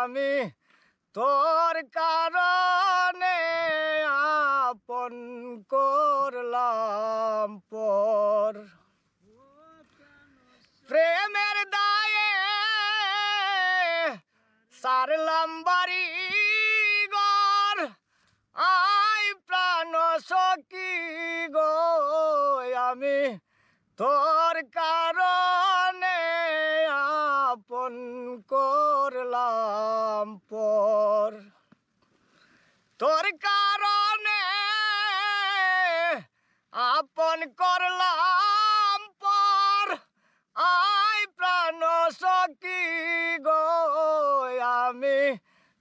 আমি তোর কারণে আপন করলাম পর। প্রেমের দায়ে সারলাম বাড়ি গর আই প্রাণ সকি গো, আমি তোর কারণে আপন করলাম পর। তোর কারণে আপন করলাম পর। আই প্রাণ সকি গো, আমি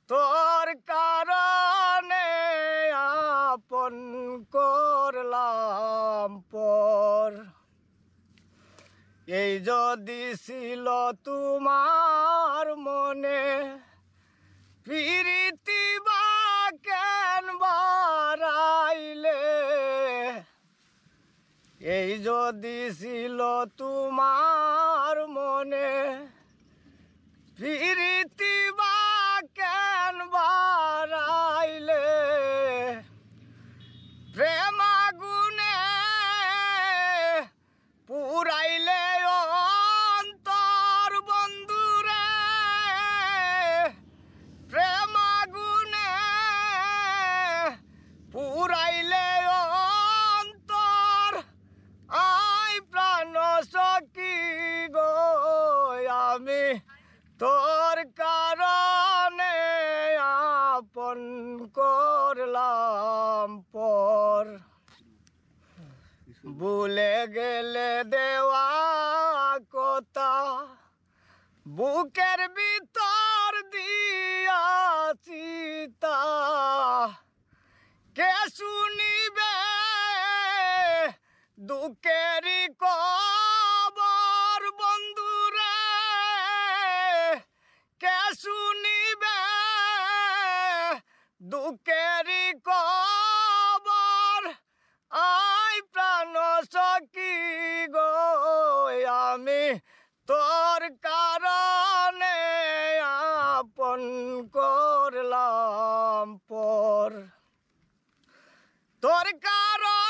তোর কারণে আপন করলাম পর। এই যদি ছিল তোমার মনে প্রীতি বা কেন বারাইলে এই যদি ছিল তোমার মনে প্রীতি আমি তোর কারণে আপন করলাম পর। ভুলে গেলে দেওয়া কথা, বুকের ভিতর দিয়া চিতা। কে শুনিবে দুঃখেরই কবর আমি তোর কারণে আপন করলাম পর। তোর কারণে